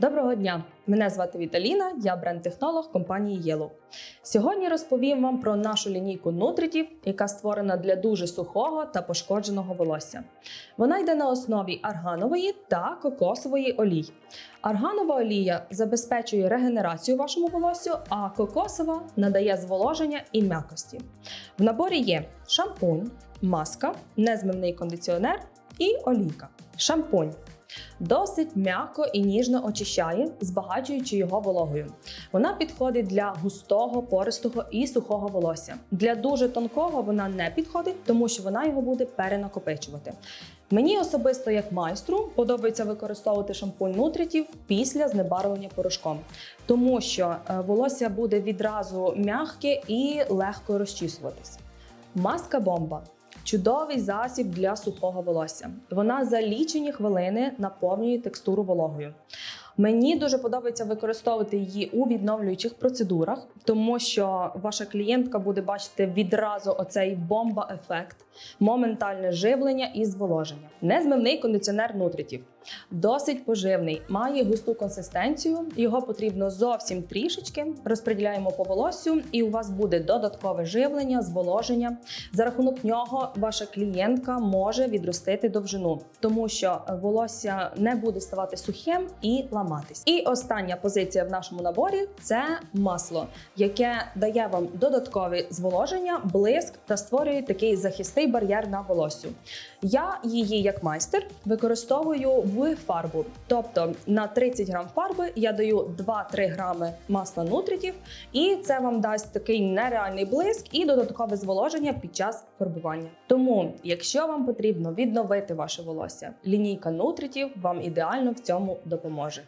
Доброго дня! Мене звати Віталіна, я бренд-технолог компанії Yellow. Сьогодні розповім вам про нашу лінійку нутритів, яка створена для дуже сухого та пошкодженого волосся. Вона йде на основі арганової та кокосової олій. Арганова олія забезпечує регенерацію вашому волоссю, а кокосова надає зволоження і м'якості. В наборі є шампунь, маска, незмивний кондиціонер і олійка. Шампунь. Досить м'яко і ніжно очищає, збагачуючи його вологою. Вона підходить для густого, пористого і сухого волосся. Для дуже тонкого вона не підходить, тому що вона його буде перенакопичувати. Мені особисто, як майстру, подобається використовувати шампунь нутритів після знебарвлення порошком, тому що е, волосся буде відразу м'яке і легко розчісуватись. Маска бомба. Чудовий засіб для сухого волосся. Вона за лічені хвилини наповнює текстуру вологою. Мені дуже подобається використовувати її у відновлюючих процедурах, тому що ваша клієнтка буде бачити відразу оцей бомба-ефект, моментальне живлення і зволоження. Незмивний кондиціонер нутритів. Досить поживний, має густу консистенцію. Його потрібно зовсім трішечки. Розподіляємо по волоссю, і у вас буде додаткове живлення, зволоження. За рахунок нього ваша клієнтка може відростити довжину, тому що волосся не буде ставати сухим і ламатись. І остання позиція в нашому наборі це масло, яке дає вам додаткове зволоження, блиск та створює такий захисний бар'єр на волоссю. Я її як майстер використовую в фарбу. Тобто на 30 грам фарби я даю 2-3 грами масла нутритів, і це вам дасть такий нереальний блиск і додаткове зволоження під час фарбування. Тому, якщо вам потрібно відновити ваше волосся, лінійка нутритів вам ідеально в цьому допоможе.